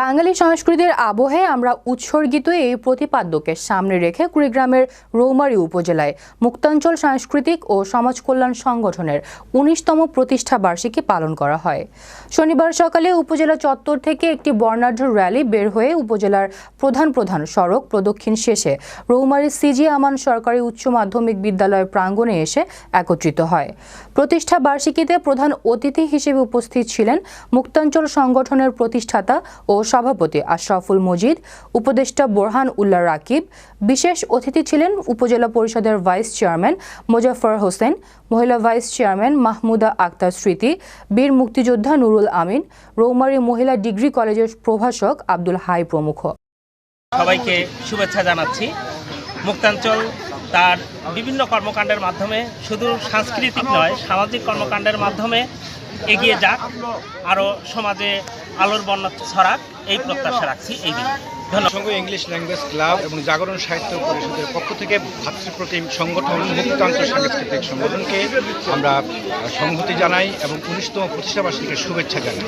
বাঙালি সংস্কৃতির আবহে আমরা উৎসর্গিত এই প্রতিপাদ্যকে সামনে রেখে কুড়িগ্রামের রৌমারী উপজেলায় মুক্তাঞ্চল সাংস্কৃতিক ও সমাজ কল্যাণ সংগঠনের উনিশতম প্রতিষ্ঠা বার্ষিকী পালন করা হয়। শনিবার সকালে উপজেলা চত্বর থেকে একটি বর্ণাঢ্য র্যালি বের হয়ে উপজেলার প্রধান প্রধান সড়ক প্রদক্ষিণ শেষে রৌমারী সিজি আমান সরকারি উচ্চ মাধ্যমিক বিদ্যালয় প্রাঙ্গণে এসে একত্রিত হয়। প্রতিষ্ঠা বার্ষিকীতে প্রধান অতিথি হিসেবে উপস্থিত ছিলেন মুক্তাঞ্চল সংগঠনের প্রতিষ্ঠাতা ও সভাপতি আশরাফুল মজিদ, উপদেষ্টা বোরহান উল্লাহ রাকিব, বিশেষ অতিথি ছিলেন উপজেলা পরিষদের ভাইস চেয়ারম্যান মোজাফর হোসেন, মহিলা ভাইস চেয়ারম্যান মাহমুদা আক্তার স্মৃতি, বীর মুক্তিযোদ্ধা নুরুল আমিন, রৌমারী মহিলা ডিগ্রি কলেজের প্রভাষক আব্দুল হাই প্রমুখ। সবাইকে শুভেচ্ছা জানাচ্ছি। মুক্তাঞ্চল তার বিভিন্ন কর্মকাণ্ডের মাধ্যমে, শুধু সাংস্কৃতিক নয়, সামাজিক কর্মকাণ্ডের মাধ্যমে এগিয়ে যাক। আরও সমাজে আলোর বন্যা ছড়াক। এই প্রত্যাশা রাখছি এই দিন। ধন্যবাদ। ইংলিশ ল্যাঙ্গুয়েজ ক্লাব এবং জাগরণ সাহিত্য পরিষদের পক্ষ থেকে ভাতৃপ্রতিম সংগঠন মুক্তান্তর সাংস্কৃতিক সংগঠনকে আমরা সংহতি জানাই এবং উনিশতম প্রতিষ্ঠাবার্ষিকের শুভেচ্ছা জানাই।